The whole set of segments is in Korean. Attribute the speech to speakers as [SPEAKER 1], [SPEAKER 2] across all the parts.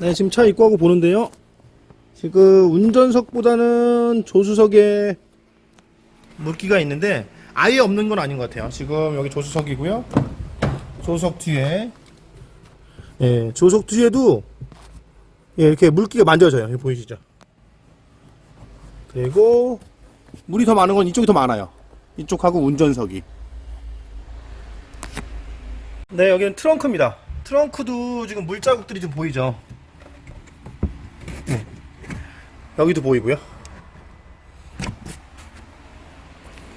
[SPEAKER 1] 네, 지금 차 입고하고 보는데요. 지금 운전석보다는 조수석에 물기가 있는데 아예 없는 건 아닌 것 같아요. 지금 여기 조수석이고요. 조수석 뒤에 예, 조수석 뒤에도 예, 이렇게 물기가 만져져요. 여기 보이시죠? 그리고 물이 더 많은 건 이쪽이 더 많아요. 이쪽하고 운전석이. 네, 여기는 트렁크입니다. 트렁크도 지금 물자국들이 좀 보이죠? 네. 여기도 보이고요.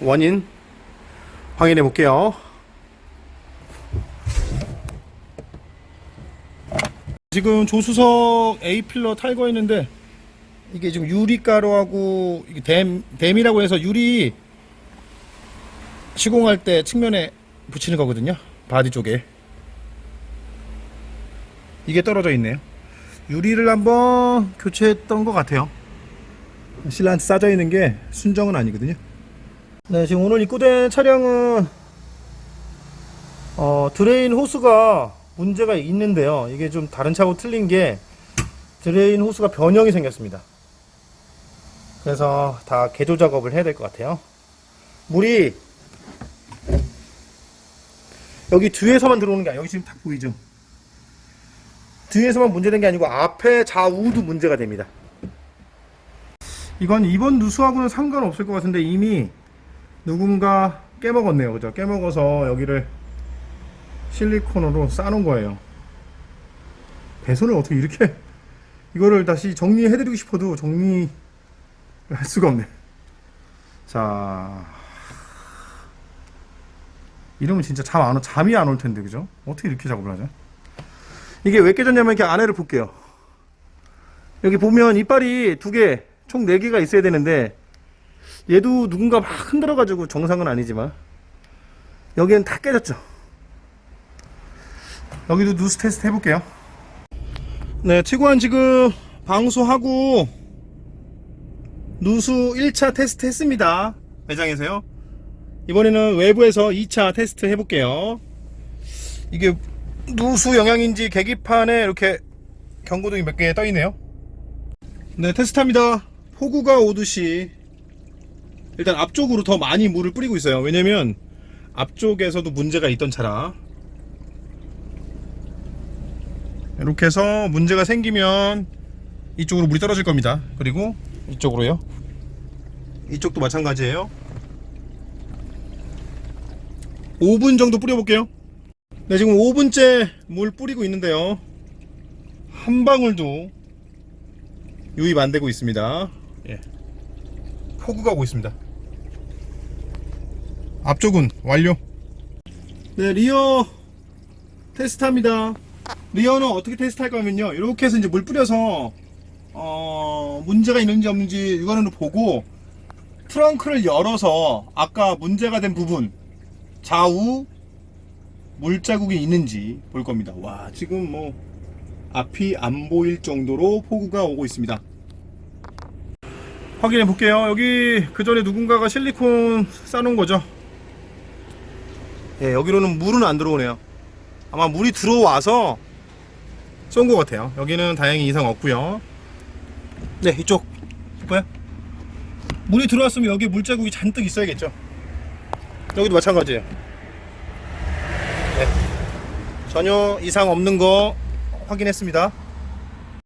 [SPEAKER 1] 원인 확인해 볼게요. 지금 조수석 A 필러 탈거 했는데 이게 지금 유리가루하고 댐 댐이라고 해서 유리 시공할 때 측면에 붙이는 거거든요. 바디 쪽에 이게 떨어져 있네요. 유리를 한번 교체했던 것 같아요. 신라한테 싸져 있는 게 순정은 아니거든요. 네, 지금 오늘 입고된 차량은 어, 드레인 호스가 문제가 있는데요. 이게 좀 다른 차하고 틀린 게 드레인 호스가 변형이 생겼습니다. 그래서 다 개조 작업을 해야 될 것 같아요. 물이 여기 뒤에서만 들어오는 게 아니라 여기 지금 다 보이죠? 뒤에서만 문제된 게 아니고 앞에 좌우도 문제가 됩니다. 이건 이번 누수하고는 상관없을 것 같은데 이미 누군가 깨먹었네요. 그죠? 깨먹어서 여기를 실리콘으로 싸놓은 거예요. 배선을 어떻게 이렇게 이거를 다시 정리해드리고 싶어도 정리할 수가 없네. 자, 이러면 진짜 잠 안, 오- 잠이 안 올 텐데, 그죠? 어떻게 이렇게 작업을 하죠? 이게 왜 깨졌냐면 이렇게 안에를 볼게요. 여기 보면 이빨이 두 개, 총네 개가 있어야 되는데, 얘도 누군가 막 흔들어가지고 정상은 아니지만, 여기는 다 깨졌죠. 여기도 누수 테스트 해볼게요. 네, 티구안 지금 방수하고, 누수 1차 테스트 했습니다. 매장에서요. 이번에는 외부에서 2차 테스트 해볼게요. 이게 누수 영향인지 계기판에 이렇게 경고등이 몇 개 떠 있네요. 네, 테스트합니다. 폭우가 오듯이 일단 앞쪽으로 더 많이 물을 뿌리고 있어요. 왜냐면 앞쪽에서도 문제가 있던 차라. 이렇게 해서 문제가 생기면 이쪽으로 물이 떨어질 겁니다. 그리고 이쪽으로요. 이쪽도 마찬가지예요. 5분 정도 뿌려볼게요. 네, 지금 5분째 물 뿌리고 있는데요. 한 방울도 유입 안 되고 있습니다. 예. 폭우가 오고 있습니다. 앞쪽은 완료. 네, 리어 테스트합니다. 리어는 어떻게 테스트할 거냐면요. 이렇게 해서 이제 물 뿌려서 어, 문제가 있는지 없는지 육안으로 보고 트렁크를 열어서 아까 문제가 된 부분 좌우 물자국이 있는지 볼 겁니다. 와, 지금 뭐 앞이 안 보일 정도로 폭우가 오고 있습니다. 확인해 볼게요. 여기 그 전에 누군가가 실리콘 싸놓은 거죠. 예, 여기로는 물은 안 들어오네요. 아마 물이 들어와서 쏜 것 같아요. 여기는 다행히 이상 없고요. 네, 이쪽 보여? 물이 들어왔으면 여기 물자국이 잔뜩 있어야겠죠. 여기도 마찬가지예요. 네. 전혀 이상 없는 거 확인했습니다.